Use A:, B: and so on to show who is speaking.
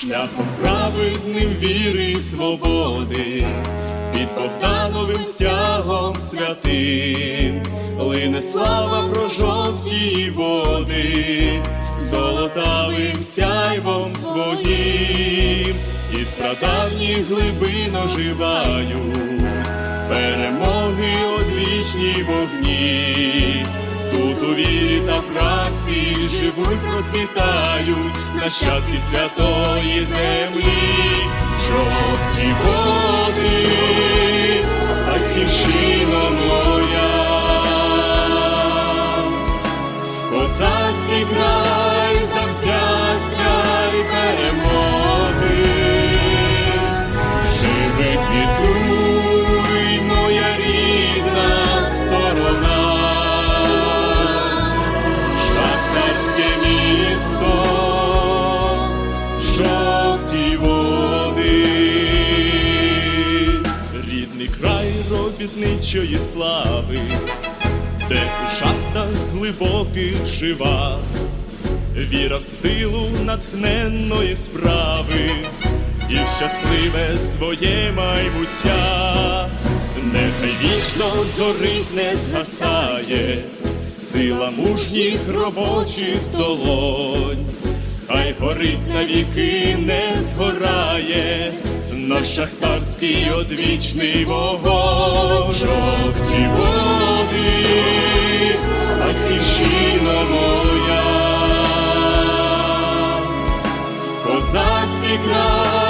A: шляхом праведним віри й свободи, під Богдановим стягом святим, лине слава про жовті води, золотавим сяйвом своїм, із прадавніх глибин оживають перемоги одвічні вогні. Тут у вірі та праці живуть, процвітають нащадки святої землі, жовті води, батьківщина моя, козацький край завзяття й перемоги. Жовті води, рідний край робітничої слави, де у шахтах глибоких жива, віра в силу натхненної справи і в щасливе своє майбуття, нехай вічно зорить не згасає, сила мужніх робочих долонь, горить навіки, не згорає, наш шахтарський одвічний вогонь. Жовті води, батьківщина моя, козацький край.